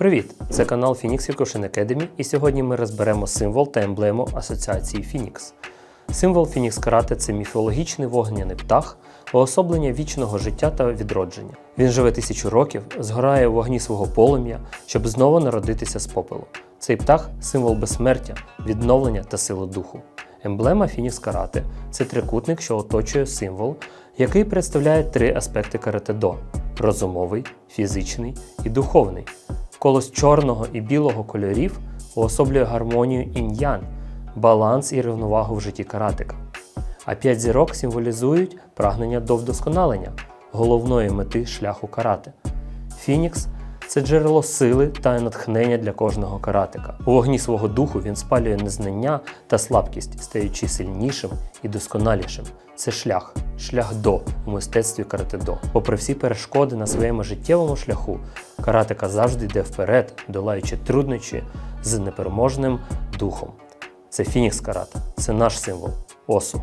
Привіт! Це канал Phoenix Kyokushin Academy і сьогодні ми розберемо символ та емблему асоціації Phoenix. Символ Phoenix Karate – це міфологічний вогняний птах, уособлення вічного життя та відродження. Він живе тисячу років, згорає у вогні свого полум'я, щоб знову народитися з попелу. Цей птах символ безсмертя, відновлення та сили духу. Емблема Phoenix Karate – це трикутник, що оточує символ, який представляє три аспекти карате-до – розумовий, фізичний і духовний. Коло з чорного і білого кольорів уособлює гармонію інь-ян, баланс і рівновагу в житті каратика. А п'ять зірок символізують прагнення до вдосконалення, головної мети шляху карати. Фінікс це джерело сили та натхнення для кожного каратика. У вогні свого духу він спалює незнання та слабкість, стаючи сильнішим і досконалішим. Це шлях, шлях до у мистецтві карате-до. Попри всі перешкоди на своєму життєвому шляху, каратика завжди йде вперед, долаючи труднощі з непереможним духом. Це Фінікс карате, це наш символ осу.